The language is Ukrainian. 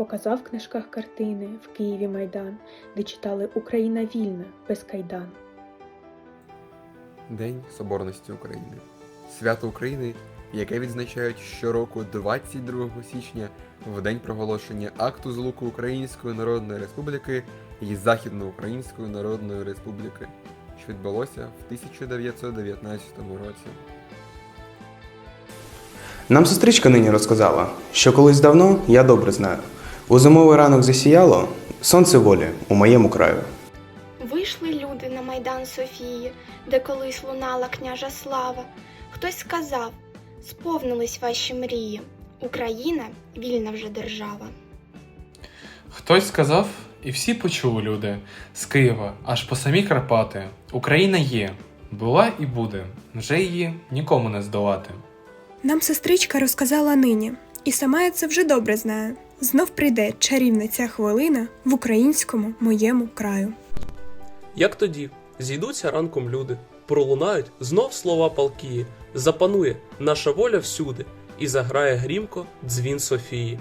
показав в книжках картини в Києві Майдан, де читали Україна вільна, без кайдан. День Соборності України. Свято України, яке відзначають щороку 22 січня в день проголошення акту злуку Української Народної Республіки і Західноукраїнської Народної Республіки, що відбулося в 1919 році. Нам сестричка нині розказала, що колись давно я добре знаю. У зимовий ранок засіяло сонце волі у моєму краю. Вийшли люди на майдан Софії, де колись лунала княжа слава. Хтось сказав: сповнились ваші мрії. Україна вільна вже держава. Хтось сказав, і всі почули люди з Києва аж по самі Карпати. Україна є, була і буде, вже її нікому не здолати. Нам сестричка розказала нині, і сама я це вже добре знаю. Знов прийде чарівна ця хвилина в українському моєму краю. Як тоді зійдуться ранком люди, пролунають знов слова палкії, запанує наша воля всюди, і заграє грімко дзвін Софії.